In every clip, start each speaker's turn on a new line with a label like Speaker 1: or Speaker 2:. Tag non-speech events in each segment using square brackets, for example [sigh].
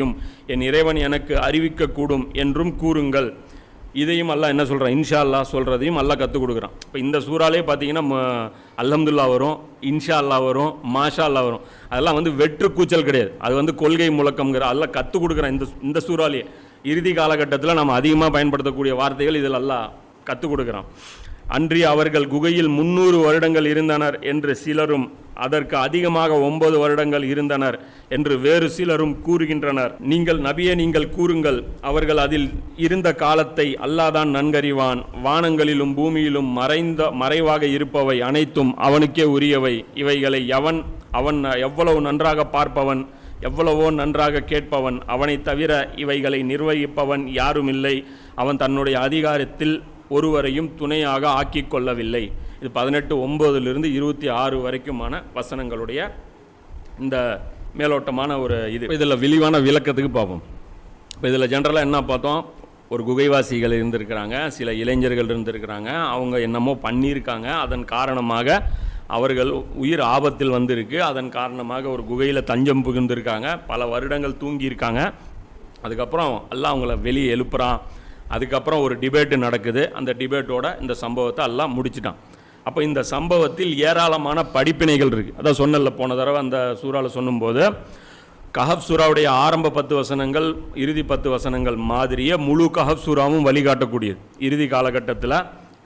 Speaker 1: யும் என் இறைவன் எனக்கு அறிவிக்கக்கூடும் என்றும் கூறுங்கள். இதையும் அல்லாஹ் என்ன சொல்கிறான் இன்ஷா அல்லா சொல்கிறதையும் அல்லாஹ் கற்றுக் கொடுக்குறான். இப்போ இந்த சூறாலே பார்த்தீங்கன்னா அல்ஹம்துல்லா வரும் இன்ஷா அல்லாஹ் வரும் மாஷா அல்லா வரும். அதெல்லாம் வந்து வெற்று கூச்சல் கிடையாது. அது வந்து கொள்கை முழக்கம்ங்கிற அதெல்லாம் கற்றுக் கொடுக்குறான் இந்த இந்த சூறாலேயே இறுதி காலகட்டத்தில் நம்ம அதிகமாக பயன்படுத்தக்கூடிய வார்த்தைகள் இதில் அல்லாஹ் கற்றுக் கொடுக்குறான். அன்றி அவர்கள் குகையில் முன்னூறு வருடங்கள் இருந்தனர் என்று சிலரும் அதற்கு அதிகமாக ஒன்பது வருடங்கள் இருந்தனர் என்று வேறு சிலரும் கூறுகின்றனர். நீங்கள் நபியை நீங்கள் கூறுங்கள் அவர்கள் அதில் இருந்த காலத்தை அல்லாதான் நன்கறிவான். வானங்களிலும் பூமியிலும் மறைந்த மறைவாக இருப்பவை அனைத்தும் அவனுக்கே உரியவை. இவைகளை எவன் அவன் எவ்வளவு நன்றாக பார்ப்பவன் எவ்வளவோ நன்றாக கேட்பவன். அவனைத் தவிர இவைகளை நிர்வகிப்பவன் யாருமில்லை. அவன் தன்னுடைய அதிகாரத்தில் ஒருவரையும் துணையாக ஆக்கிக் கொள்ளவில்லை. இது பதினெட்டு ஒம்போதிலிருந்து இருபத்தி ஆறு வரைக்குமான வசனங்களுடைய இந்த மேலோட்டமான ஒரு இது. இதில் விரிவான விளக்கத்துக்கு பார்ப்போம். இப்போ இதில் ஜென்ரலாக என்ன பார்த்தோம்? ஒரு குகைவாசிகள் இருந்திருக்கிறாங்க சில இளைஞர்கள் இருந்திருக்கிறாங்க அவங்க என்னமோ பண்ணியிருக்காங்க. அதன் காரணமாக அவர்கள் உயிர் ஆபத்தில் வந்திருக்கு. அதன் காரணமாக ஒரு குகையில் தஞ்சம் புகுந்திருக்காங்க. பல வருடங்கள் தூங்கியிருக்காங்க. அதுக்கப்புறம் எல்லாம் அவங்கள வெளியே எழுப்புறான். அதுக்கப்புறம் ஒரு டிபேட்டு நடக்குது. அந்த டிபேட்டோட இந்த சம்பவத்தை எல்லாம் முடிச்சிட்டான். அப்போ இந்த சம்பவத்தில் ஏராளமான படிப்பினைகள் இருக்குது அதான் சொன்னல போன தடவை அந்த சூறாவில் சொல்லும்போது கஹப் சூராவுடைய ஆரம்ப பத்து வசனங்கள் இறுதி பத்து வசனங்கள் மாதிரியே முழு கஹப் சூராவும் வழிகாட்டக்கூடியது. இறுதி காலகட்டத்தில்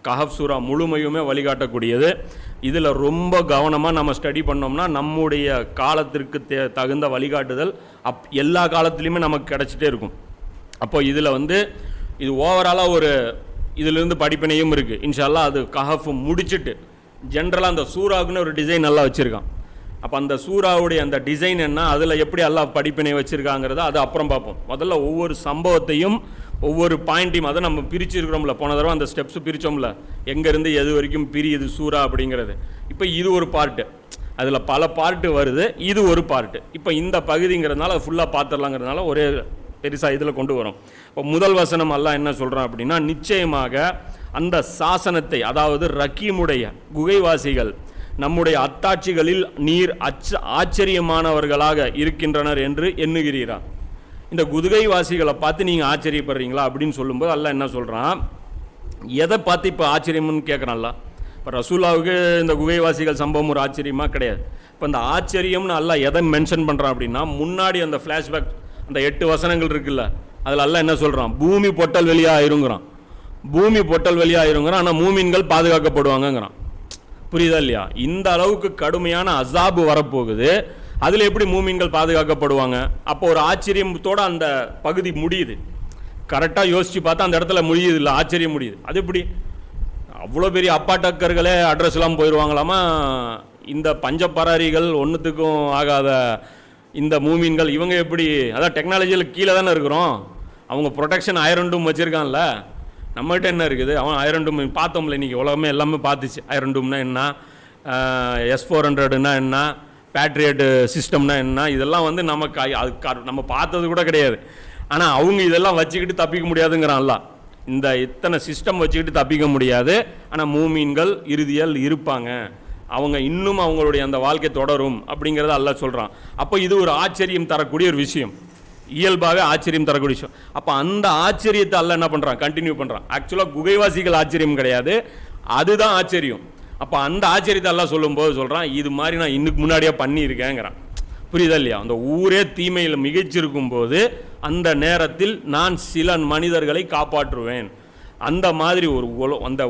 Speaker 1: கஹப் சூரா முழுமையுமே வழிகாட்டக்கூடியது. இதில் ரொம்ப கவனமாக நம்ம ஸ்டடி பண்ணோம்னா நம்முடைய காலத்திற்கு தே தகுந்த வழிகாட்டுதல் அப் எல்லா காலத்துலேயுமே நமக்கு கிடச்சிட்டே இருக்கும். அப்போ இதில் வந்து இது ஓவராலாக ஒரு இதிலிருந்து படிப்பினையும் இருக்குது இன்ஷால்லா அது கஹஃப் முடிச்சிட்டு ஜென்ரலாக அந்த சூறாவுக்குன்னு ஒரு டிசைன் நல்லா வச்சுருக்கான். அப்போ அந்த சூறாவுடைய அந்த டிசைன் என்ன அதில் எப்படி எல்லாம் படிப்பினை வச்சுருக்காங்கிறத அது அப்புறம் பார்ப்போம். முதல்ல ஒவ்வொரு சம்பவத்தையும் ஒவ்வொரு பாயிண்ட்டையும் அதை நம்ம பிரிச்சிருக்கிறோம்ல. போன தடவை அந்த ஸ்டெப்ஸ் பிரித்தோம்ல எங்கேருந்து எது வரைக்கும் பிரியுது சூறா அப்படிங்கிறது. இப்போ இது ஒரு பார்ட்டு அதில் பல பார்ட்டு வருது. இது ஒரு பார்ட்டு இப்போ இந்த பகுதிங்கிறதுனால ஃபுல்லாக பார்த்துடலாங்கிறதுனால ஒரே பெருசாக இதில் கொண்டு வரும். இப்போ முதல் வசனம் எல்லாம் என்ன சொல்கிறான் அப்படின்னா நிச்சயமாக அந்த சாசனத்தை அதாவது ரக்கீமுடைய குகைவாசிகள் நம்முடைய அத்தாட்சிகளில் நீர் அச்ச ஆச்சரியமானவர்களாக இருக்கின்றனர் என்று எண்ணுகிறீரா? இந்த குதுகைவாசிகளை பார்த்து நீங்கள் ஆச்சரியப்படுறீங்களா அப்படின்னு சொல்லும்போது அல்ல என்ன சொல்கிறான் எதை பார்த்து இப்போ ஆச்சரியம்னு கேட்குறான்ல இப்போ ரசூலாவுக்கு இந்த குகைவாசிகள் சம்பவம் ஒரு ஆச்சரியமாக கிடையாது. இப்போ இந்த ஆச்சரியம்னு அல்ல எதை மென்ஷன் பண்ணுறான் அப்படின்னா முன்னாடி அந்த ஃப்ளாஷ்பேக் அந்த எட்டு வசனங்கள் இருக்குல்ல அதில் அல்ல என்ன சொல்கிறான் பூமி பொட்டல் வெளியாயிருங்கிறான். பூமி பொட்டல் வெளியாயிருங்கிறான் ஆனால் மூமின்கள் பாதுகாக்கப்படுவாங்கங்கிறான். புரியுதா இல்லையா? இந்த அளவுக்கு கடுமையான அசாபு வரப்போகுது. அதில் எப்படி மூமின்கள் பாதுகாக்கப்படுவாங்க? அப்போ ஒரு ஆச்சரியத்தோட அந்த பகுதி முடியுது. கரெக்டாக யோசித்து பார்த்தா அந்த இடத்துல முடியுது இல்லை ஆச்சரியம் முடியுது. அது எப்படி? அவ்வளோ பெரிய அப்பாட்டக்கர்களே அட்ரஸ்லாம் போயிடுவாங்களாமா இந்த பஞ்சப்பராரிகள் ஒன்றுத்துக்கும் ஆகாத இந்த மூமின்கள் இவங்க எப்படி அதான் டெக்னாலஜியில் கீழே தானே இருக்கிறோம். அவங்க ப்ரொடெக்ஷன் ஐரன் டூம் வச்சுருக்கான்ல. நம்மகிட்ட என்ன இருக்குது? அவன் ஐரன் டூம் பார்த்தோம்ல இன்றைக்கி உலகமே எல்லாமே பார்த்துச்சு. ஐரன் டூம்னா என்ன? எஸ் ஃபோர் ஹண்ட்ரடுனா என்ன? பேட்ரியட் சிஸ்டம்னா என்ன? இதெல்லாம் வந்து நமக்கு அது நம்ம பார்த்தது கூட கிடையாது. ஆனால் அவங்க இதெல்லாம் வச்சுக்கிட்டு தப்பிக்க முடியாதுங்கிறான்ல. இந்த இத்தனை சிஸ்டம் வச்சுக்கிட்டு தப்பிக்க முடியாது. ஆனால் மூமீன்கள் இறுதியில் இருப்பாங்க. அவங்க இன்னும் அவங்களுடைய அந்த வாழ்க்கை தொடரும் அப்படிங்கிறத அல்ல சொல்கிறான் அப்போ இது ஒரு ஆச்சரியம் தரக்கூடிய ஒரு விஷயம். இயல்பாகவே ஆச்சரியம் தரக்கூடிய விஷயம். அப்போ அந்த ஆச்சரியத்தை அல்ல என்ன பண்ணுறான் கண்டினியூ பண்ணுறான் ஆக்சுவலாக குகைவாசிகள் ஆச்சரியம் கிடையாது. அதுதான் ஆச்சரியம். அப்போ அந்த ஆச்சரியத்தை எல்லாம் சொல்லும்போது சொல்கிறான் இது மாதிரி நான் இன்னுக்கு முன்னாடியே பண்ணியிருக்கேங்கிறான். புரியுதா இல்லையா? அந்த ஊரே தீமையில் மிகச்சிருக்கும் போது அந்த நேரத்தில் நான் சில மனிதர்களை காப்பாற்றுவேன். அந்த மாதிரி ஒரு உலோ அந்த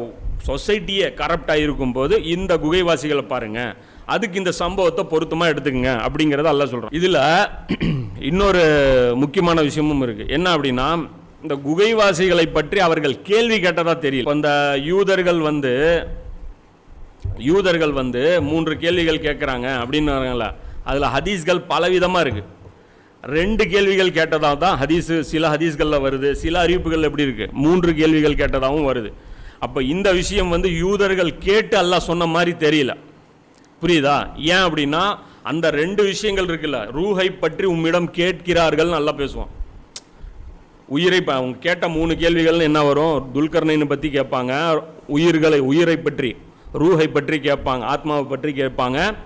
Speaker 1: சொசைட்டியே கரப்டாக இருக்கும்போது இந்த குகைவாசிகளை பாருங்கள் அதுக்கு இந்த சம்பவத்தை பொருத்தமாக எடுத்துக்கங்க அப்படிங்கிறத அல்ல சொல்கிறோம் இதில் [clears throat] இன்னொரு முக்கியமான விஷயமும் இருக்குது என்ன அப்படின்னா இந்த குகைவாசிகளை பற்றி அவர்கள் கேள்வி கேட்டதாக தெரியல. அந்த யூதர்கள் வந்து யூதர்கள் வந்து மூன்று கேள்விகள் கேட்குறாங்க அப்படின்னு அதில் ஹதீஸ்கள் பலவிதமாக இருக்குது ரெண்டு கேள்விகள் கேட்டதாக தான் ஹதீஸு சில ஹதீஸ்களில் வருது சில அறிவிப்புகள் எப்படி இருக்குது மூன்று கேள்விகள் கேட்டதாகவும் வருது. அப்போ இந்த விஷயம் வந்து யூதர்கள் கேட்டு அல்லாஹ் சொன்ன மாதிரி தெரியல. புரியுதா? ஏன் அப்படின்னா அந்த ரெண்டு விஷயங்கள் இருக்குல்ல. ரூஹை பற்றி உம்மிடம் கேட்கிறார்கள் நல்லா பேசுவான். உயிரை ப- அவங்க கேட்ட மூணு கேள்விகள் என்ன வரும்? துல்கர்ணைன்னு பற்றி கேட்பாங்க உயிர்களை உயிரை பற்றி ரூஹை பற்றி கேட்பாங்க ஆத்மாவை பற்றி கேட்பாங்க.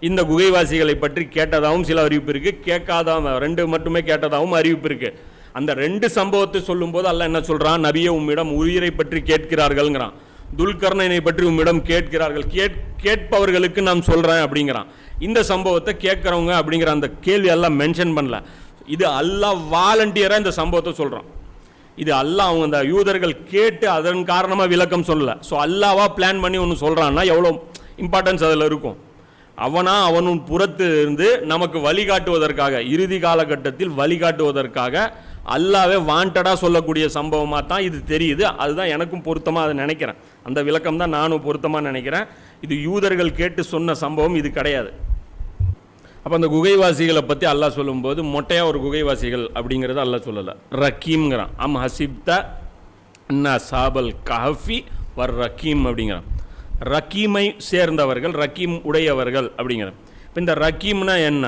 Speaker 1: இந்த குகைவாசிகளை பற்றி கேட்டதாகவும் சில அறிவிப்பு இருக்குது கேட்காத ரெண்டு மட்டுமே கேட்டதாகவும் அறிவிப்பு இருக்குது அந்த ரெண்டு சம்பவத்தை சொல்லும்போது அல்ல என்ன சொல்கிறான் நபியை உம்மிடம் உயிரை பற்றி கேட்கிறார்கள்ங்கிறான். துல்கர்ணனை பற்றி உம்மிடம் கேட்கிறார்கள். கேட் கேட்பவர்களுக்கு நான் சொல்கிறேன் அப்படிங்கிறான். இந்த சம்பவத்தை கேட்குறவங்க அப்படிங்கிற அந்த கேள்வி எல்லாம் மென்ஷன் பண்ணல. இது அல்லாஹ் வாலண்டியராக இந்த சம்பவத்தை சொல்கிறான் இது அல்லாஹ் அவங்க அந்த யூதர்கள் கேட்டு அதன் காரணமாக விளக்கம் சொல்லலை. ஸோ அல்லாவா பிளான் பண்ணி ஒன்று சொல்கிறான்னா எவ்வளோ இம்பார்ட்டன்ஸ் அதில் இருக்கும். அவனா அவனும் புறத்து இருந்து நமக்கு வழிகாட்டுவதற்காக இறுதி காலகட்டத்தில் வழிகாட்டுவதற்காக அல்லாவே வாண்டடாக சொல்லக்கூடிய சம்பவமாக தான் இது தெரியுது. அதுதான் எனக்கும் பொருத்தமாக அதை நினைக்கிறேன். அந்த விளக்கம் தான் நானும் பொருத்தமாக நினைக்கிறேன். இது யூதர்கள் கேட்டு சொன்ன சம்பவம் இது கிடையாது. அப்போ அந்த குகைவாசிகளை பற்றி அல்லாஹ் சொல்லும்போது மொட்டையாக ஒரு குகைவாசிகள் அப்படிங்கிறத அல்லாஹ் சொல்லலை. ரக்கீம்ங்கிறான். அம் ஹசிப்தா அண்ணா சாபல் கஹஃபி வர் ரக்கீம் அப்படிங்கிறான். ரக்கீமை சேர்ந்தவர்கள் ரக்கீம் உடையவர்கள் அப்படிங்கிறான். இப்போ இந்த ரக்கீம்னா என்ன?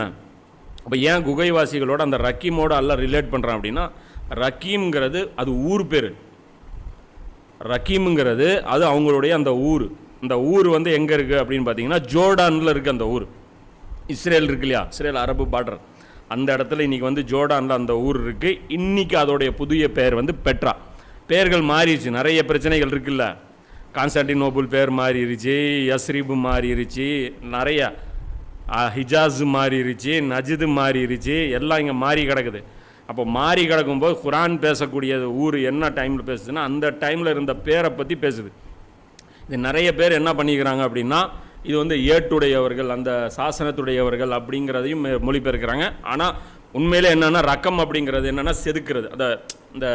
Speaker 1: அப்போ ஏன் குகைவாசிகளோட அந்த ரக்கீமோட எல்லாம் ரிலேட் பண்ணுறான் அப்படின்னா ரக்கீம்ங்கிறது அது ஊர் பேர். ரக்கீமுங்கிறது அது அவங்களுடைய அந்த ஊர். இந்த ஊர் வந்து எங்கே இருக்குது அப்படின்னு பார்த்தீங்கன்னா ஜோர்டானில் இருக்குது அந்த ஊர். இஸ்ரேல் இருக்கு இல்லையா? இஸ்ரேல் அரபு பார்டர் அந்த இடத்துல இன்றைக்கி வந்து ஜோர்டானில் அந்த ஊர் இருக்குது இன்றைக்கி அதோடைய புதிய பெயர் வந்து பெட்ரா. பெயர்கள் மாறிடுச்சு. நிறைய பிரச்சனைகள் இருக்குல்ல. கான்ஸ்டான்டினோபிள் பேர் மாறிடுச்சு யஸ்ரீபு மாறிடுச்சு நிறைய. ஹிஜாஸ் மாறிடுச்சு நஜிது மாறிடுச்சு எல்லாம் இங்கே மாறி கிடக்குது. அப்போ மாறி கிடக்கும்போது குரான் பேசக்கூடிய ஊர் என்ன டைமில் பேசுதுன்னா அந்த டைமில் இருந்த பேரை பற்றி பேசுது. இது நிறைய பேர் என்ன பண்ணிக்கிறாங்க அப்படின்னா இது வந்து ஏட்டுடையவர்கள் அந்த சாசனத்துடையவர்கள் அப்படிங்கிறதையும் மொழிபெயர்க்கிறாங்க. ஆனால் உண்மையிலே என்னென்னா ரக்கம் அப்படிங்கிறது என்னென்னா செதுக்கிறது. அந்த இந்த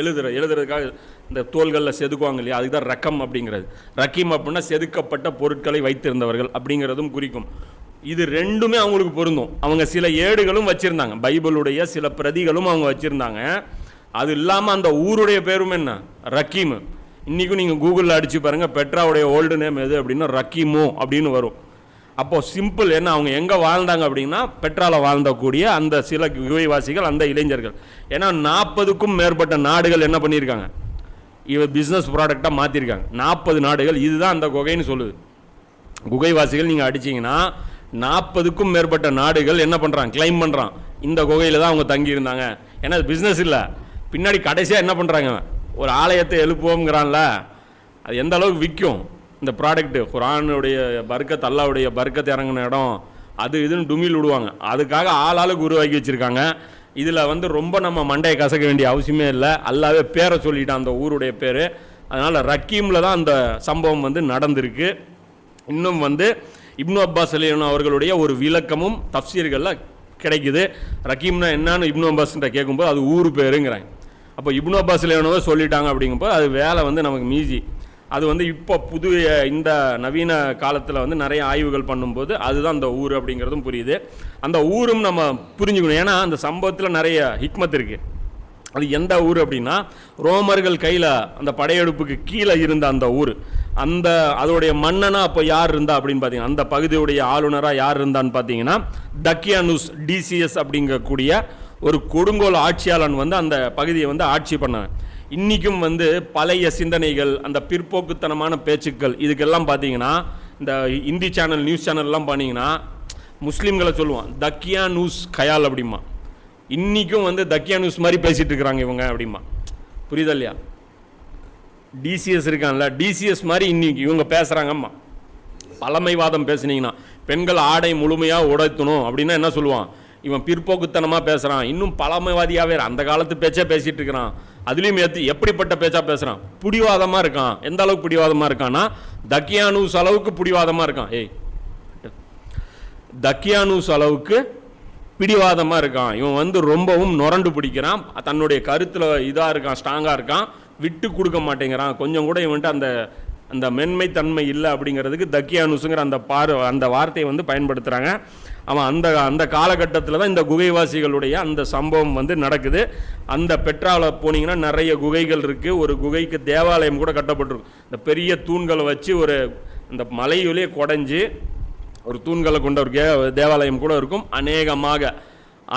Speaker 1: எழுதுற எழுதுறதுக்காக இந்த தோள்களில் செதுக்குவாங்க இல்லையா அதுக்கு தான் ரக்கம் அப்படிங்கிறது. ரக்கீம் அப்படின்னா செதுக்கப்பட்ட பொருட்களை வைத்திருந்தவர்கள் அப்படிங்கிறதும் குறிக்கும். இது ரெண்டுமே அவங்களுக்கு பொருந்தும். அவங்க சில ஏடுகளும் வச்சுருந்தாங்க. பைபிளுடைய சில பிரதிகளும் அவங்க வச்சுருந்தாங்க. அது இல்லாமல் அந்த ஊருடைய பேரும் என்ன? ரக்கீமு. இன்றைக்கும் நீங்கள் கூகுளில் அடித்து பாருங்கள் பெட்ராவுடைய ஓல்டு நேம் எது அப்படின்னா ரக்கீமோ அப்படின்னு வரும். அப்போது சிம்பிள் என்ன? அவங்க எங்கே வாழ்ந்தாங்க அப்படின்னா பெட்ராவில் வாழ்ந்தக்கூடிய அந்த சில குகைவாசிகள் அந்த இளைஞர்கள். ஏன்னா நாற்பதுக்கும் மேற்பட்ட நாடுகள் என்ன பண்ணியிருக்காங்க? இவ பிஸ்னஸ் ப்ராடக்டாக மாற்றிருக்காங்க நாற்பது நாடுகள் இதுதான் அந்த குகைன்னு சொல்லுது. குகைவாசிகள் நீங்கள் அடிச்சீங்கன்னா நாற்பதுக்கும் மேற்பட்ட நாடுகள் என்ன பண்ணுறான் கிளைம் பண்ணுறான் இந்த குகையில் தான் அவங்க தங்கியிருந்தாங்க. ஏன்னா அது பிஸ்னஸ் இல்லை. பின்னாடி கடைசியாக என்ன பண்ணுறாங்க ஒரு ஆலயத்தை எழுப்புவோங்கிறான்ல அது எந்த அளவுக்கு விற்கும் இந்த ப்ராடக்ட்டு குரானுடைய பர்க்கத் அல்லாவுடைய பர்க்கத் இறங்கின இடம். அது இதுன்னு டுமில் விடுவாங்க. அதுக்காக ஆள் ஆளுக்கு உருவாக்கி வச்சுருக்காங்க. இதில் வந்து ரொம்ப நம்ம மண்டையை கசக்க வேண்டிய அவசியமே இல்லை. அல்லாவே பேரை சொல்லிட்டான் அந்த ஊருடைய பேர். அதனால் ரக்கீமில் தான் அந்த சம்பவம் வந்து நடந்திருக்கு. இன்னும் வந்து இப்னு அப்பாஸ் அலியன் அவர்களுடைய ஒரு விளக்கமும் தப்சீர்களில் கிடைக்குது. ரக்கீம்னா என்னன்னு இப்னு அப்பாஸ்ன்ற கேட்கும்போது அது ஊர் பேருங்கிறாங்க. அப்போ இப்னு அப்பாஸ் அலியனவை சொல்லிட்டாங்க அப்படிங்கும்போது அது வேலை வந்து நமக்கு மீதி. அது வந்து இப்போ புது இந்த நவீன காலத்தில் வந்து நிறைய ஆய்வுகள் பண்ணும்போது அதுதான் அந்த ஊர் அப்படிங்கிறதும் புரியுது. அந்த ஊரும் நம்ம புரிஞ்சுக்கணும். ஏன்னா அந்த சம்பவத்தில் நிறைய ஹிக்மத் இருக்குது அது எந்த ஊர் அப்படின்னா ரோமர்கள் கையில் அந்த படையெடுப்புக்கு கீழே இருந்த அந்த ஊர். அந்த அதோடைய மன்னனா அப்போ யார் இருந்தா அப்படின்னு பார்த்தீங்கன்னா அந்த பகுதியுடைய ஆளுநராக யார் இருந்தான்னு பார்த்தீங்கன்னா டக்கியானுஸ் டிசிஎஸ் அப்படிங்கக்கூடிய ஒரு கொடுங்கோல் ஆட்சியாளன் வந்து அந்த பகுதியை வந்து ஆட்சி பண்ணாங்க. இன்றைக்கும் வந்து பழைய சிந்தனைகள் அந்த பிற்போக்குத்தனமான பேச்சுக்கள் இதுக்கெல்லாம் பார்த்தீங்கன்னா இந்த இந்தி சேனல் நியூஸ் சேனல்லாம் பண்ணிங்கன்னா முஸ்லீம்களை சொல்லுவான் தக்கியா நியூஸ் கயால் அப்படிமா இன்றைக்கும் வந்து தக்கியா நியூஸ் மாதிரி பேசிகிட்டு இருக்கிறாங்க இவங்க அப்படிமா புரியுதா இல்லையா? டிசிஎஸ் இருக்கான்ல டிசிஎஸ் மாதிரி இன்னைக்கு இவங்க பேசுகிறாங்கம்மா பழமைவாதம் பேசுனீங்கன்னா பெண்கள் ஆடை முழுமையாக உடைத்தணும் அப்படின்னா என்ன சொல்லுவான்? இவன் பிற்போக்குத்தனமாக பேசுகிறான் இன்னும் பழமைவாதியாகவே அந்த காலத்து பேச்சே பேசிகிட்டு இருக்கிறான். அதுலேயும் ஏற்று எப்படிப்பட்ட பேச்சாக பேசுகிறான் பிடிவாதமாக இருக்கான். எந்த அளவுக்கு பிடிவாதமாக இருக்கான்னா தக்கியானூஸ் அளவுக்கு பிடிவாதமாக இருக்கான். ஏய் தக்கியானூஸ் அளவுக்கு பிடிவாதமாக இருக்கான். இவன் வந்து ரொம்பவும் நொரண்டு பிடிக்கிறான். தன்னுடைய கருத்தில் இதாக இருக்கான் ஸ்ட்ராங்காக இருக்கான். விட்டு கொடுக்க மாட்டேங்கிறான் கொஞ்சம் கூட இவன்ட்டு அந்த அந்த மென்மை தன்மை இல்லை அப்படிங்கிறதுக்கு தக்கியானுசுங்கிற அந்த பார் அந்த வார்த்தையை வந்து பயன்படுத்துகிறாங்க அவன் அந்த அந்த காலகட்டத்தில் தான் இந்த குகைவாசிகளுடைய அந்த சம்பவம் வந்து நடக்குது. அந்த பெட்ராவில் போனீங்கன்னா நிறைய குகைகள் இருக்குது ஒரு குகைக்கு தேவாலயம் கூட கட்டப்பட்டிருக்கும். இந்த பெரிய தூண்களை வச்சு ஒரு இந்த மலையிலே குடஞ்சி ஒரு தூண்களை கொண்ட ஒரு தேவாலயம் கூட இருக்கும். அநேகமாக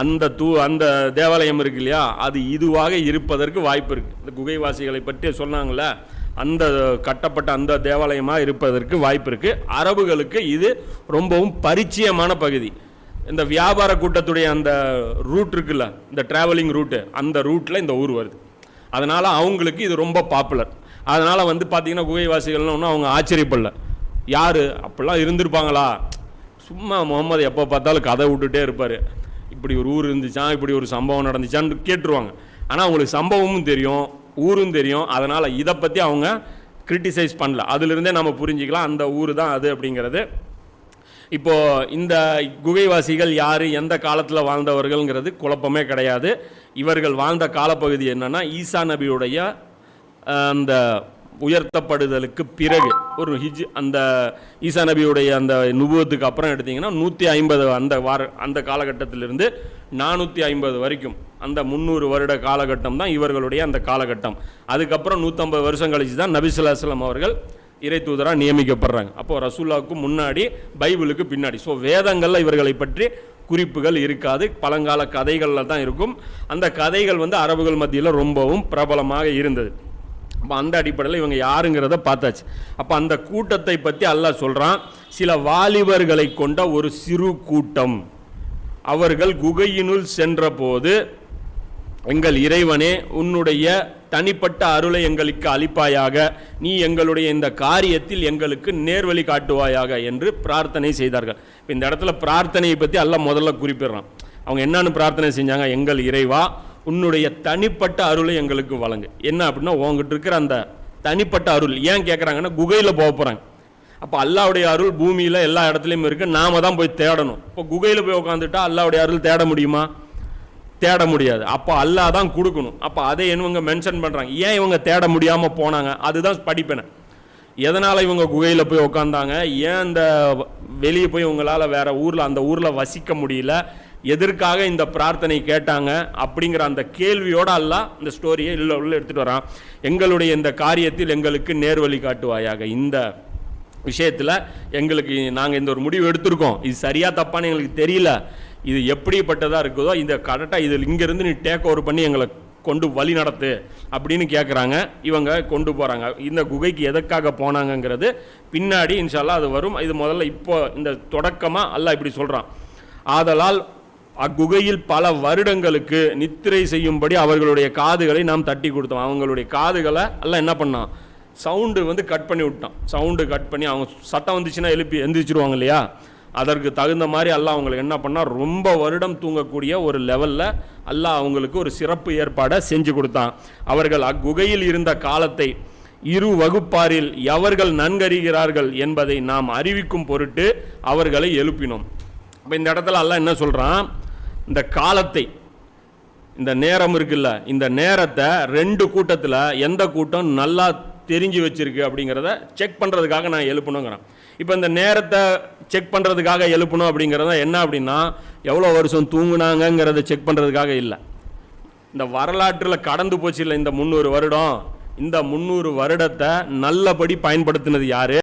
Speaker 1: அந்த தூ அந்த தேவாலயம் இருக்கு இல்லையா அது இதுவாக இருப்பதற்கு வாய்ப்பு இருக்குது இந்த குகைவாசிகளை பற்றி சொன்னாங்களே அந்த கட்டப்பட்ட அந்த தேவாலயமாக இருப்பதற்கு வாய்ப்பு இருக்குது அரபுகளுக்கு இது ரொம்பவும் பரிச்சயமான பகுதி. இந்த வியாபார கூட்டத்துடைய அந்த ரூட் இருக்குல்ல இந்த ட்ராவலிங் ரூட்டு அந்த ரூட்டில் இந்த ஊர் வருது. அதனால் அவங்களுக்கு இது ரொம்ப பாப்புலர் அதனால் வந்து பார்த்திங்கன்னா குகைவாசிகள்னு ஒன்றும் அவங்க ஆச்சரியப்படல. யார்? அப்படிலாம் இருந்திருப்பாங்களா? சும்மா முகமது எப்போ பார்த்தாலும் கதை விட்டுட்டே இருப்பார். இப்படி ஒரு ஊர் இருந்துச்சான் இப்படி ஒரு சம்பவம் நடந்துச்சான்னு கேட்டுருவாங்க. ஆனால் அவங்களுக்கு சம்பவமும் தெரியும் ஊரும் தெரியும். அதனால் இதை பற்றி அவங்க கிரிட்டிசைஸ் பண்ணல. அதுலேருந்தே நம்ம புரிஞ்சிக்கலாம் அந்த ஊர் தான் அது அப்படிங்கிறது. இப்போது இந்த குகைவாசிகள் யார் எந்த காலத்தில் வாழ்ந்தவர்கள்ங்கிறது குழப்பமே கிடையாது. இவர்கள் வாழ்ந்த காலப்பகுதி என்னென்னா ஈசா நபியுடைய அந்த உயர்த்தப்படுதலுக்கு பிறகு ஒரு ஹிஜ் அந்த ஈசா நபியுடைய அந்த நுபுவத்துக்கு அப்புறம் எடுத்தீங்கன்னா நூற்றி ஐம்பது அந்த வார அந்த காலகட்டத்திலிருந்து நானூற்றி ஐம்பது வரைக்கும் அந்த முந்நூறு வருட காலகட்டம் தான் இவர்களுடைய அந்த காலகட்டம். அதுக்கப்புறம் நூற்றம்பது வருஷம் கழிச்சு தான் நபிசுல்லாஸ்லாம் அவர்கள் இறை தூதராக நியமிக்கப்படுறாங்க. அப்போ ரசூல்லாவுக்கு முன்னாடி பைபிளுக்கு பின்னாடி. ஸோ வேதங்களில் இவர்களை பற்றி குறிப்புகள் இருக்காது. பழங்கால கதைகளில் தான் இருக்கும். அந்த கதைகள் வந்து அரபுகள் மத்தியில் ரொம்பவும் பிரபலமாக இருந்தது. அப்போ அந்த அடிப்படையில் இவங்க யாருங்கிறத பார்த்தாச்சு. அப்போ அந்த கூட்டத்தை பற்றி அல்லாஹ் சொல்கிறான் சில வாலிபர்களை கொண்ட ஒரு சிறு கூட்டம். அவர்கள் குகையினுள் சென்றபோது எங்கள் இறைவனே உன்னுடைய தனிப்பட்ட அருளை எங்களுக்கு அளிப்பாயாக நீ எங்களுடைய இந்த காரியத்தில் எங்களுக்கு நேர்வழி காட்டுவாயாக என்று பிரார்த்தனை செய்தார்கள். இப்போ இந்த இடத்துல பிரார்த்தனையை பற்றி எல்லாம் முதல்ல குறிப்பிடுறான். அவங்க என்னன்னு பிரார்த்தனை செஞ்சாங்க எங்கள் இறைவா உன்னுடைய தனிப்பட்ட அருளை எங்களுக்கு வழங்கு. என்ன அப்படின்னா உங்ககிட்ட இருக்கிற அந்த தனிப்பட்ட அருள். ஏன் கேட்குறாங்கன்னா குகையில் போக போகிறாங்க அப்போ அல்லாவுடைய அருள் பூமியில் எல்லா இடத்துலையும் இருக்குது நாம தான் போய் தேடணும். இப்போ குகையில் போய் உட்காந்துட்டா அல்லாவுடைய அருள் தேட முடியுமா? தேட முடியாது. அப்போ அல்லாஹ் தான் கொடுக்கணும். அப்போ அதை இவங்க மென்ஷன் பண்ணுறாங்க ஏன் இவங்க தேட முடியாமல் போனாங்க? அதுதான் படிப்பேன். எதனால் இவங்க குகையில் போய் உட்காந்தாங்க ஏன் இந்த வெளியே போய் உங்களால் வேறு ஊரில் அந்த ஊரில் வசிக்க முடியல? எதற்காக இந்த பிரார்த்தனை கேட்டாங்க அப்படிங்கிற அந்த கேள்வியோடு அல்ல இந்த ஸ்டோரியை உள்ள உள்ள எடுத்துகிட்டு வரான். எங்களுடைய இந்த காரியத்தில் எங்களுக்கு நேர்வழி காட்டுவாயாக. இந்த விஷயத்தில் எங்களுக்கு நாங்கள் இந்த ஒரு முடிவு எடுத்திருக்கோம். இது சரியாக தப்பான்னு எங்களுக்கு தெரியல. இது எப்படிப்பட்டதாக இருக்குதோ இந்த கரெக்டாக இதில் இங்கேருந்து நீ டேக் ஓவர் பண்ணி எங்களை கொண்டு வழி நடத்து அப்படின்னு கேட்குறாங்க இவங்க கொண்டு போகிறாங்க இந்த குகைக்கு எதற்காக போனாங்கங்கிறது பின்னாடி இன்ஷால்லா அது வரும். இது முதல்ல இப்போ இந்த தொடக்கமாக அல்ல இப்படி சொல்கிறான் ஆதலால் அக்குகையில் பல வருடங்களுக்கு நித்திரை செய்யும்படி அவர்களுடைய காதுகளை நாம் தட்டி கொடுத்தோம். அவங்களுடைய காதுகளை எல்லாம் என்ன பண்ணான்? சவுண்டு வந்து கட் பண்ணி விட்டான். சவுண்டு கட் பண்ணி அவங்க சட்டம் வந்துச்சுன்னா எழுப்பி எந்திரிச்சிருவாங்க இல்லையா? அதற்கு தகுந்த மாதிரி அல்லாஹ் அவங்களுக்கு என்ன பண்ணால் ரொம்ப வருடம் தூங்கக்கூடிய ஒரு லெவலில் அல்லாஹ் அவங்களுக்கு ஒரு சிறப்பு ஏற்பாடை செஞ்சு கொடுத்தான். அவர்கள் அக்குகையில் இருந்த காலத்தை இரு வகுப்பாரில் எவர்கள் நன்கறிகிறார்கள் என்பதை நாம் அறிவிக்கும் பொருட்டு அவர்களை எழுப்பினோம். இப்போ இந்த இடத்துல எல்லாம் என்ன சொல்கிறான் இந்த காலத்தை இந்த நேரம் இருக்குல்ல இந்த நேரத்தை ரெண்டு கூட்டத்தில் எந்த கூட்டம் நல்லா தெரிஞ்சு வச்சிருக்கு அப்படிங்கிறத செக் பண்ணுறதுக்காக நான் எழுப்பணுங்கிறேன். இப்போ இந்த நேரத்தை செக் பண்ணுறதுக்காக எழுப்பணும் அப்படிங்கிறத என்ன அப்படின்னா எவ்வளோ வருஷம் தூங்குனாங்கங்கிறத செக் பண்ணுறதுக்காக இல்லை. இந்த வரலாற்றில் கடந்து போச்சு இல்லை இந்த முந்நூறு வருடம். இந்த முந்நூறு வருடத்தை நல்லபடி பயன்படுத்தினது யார்?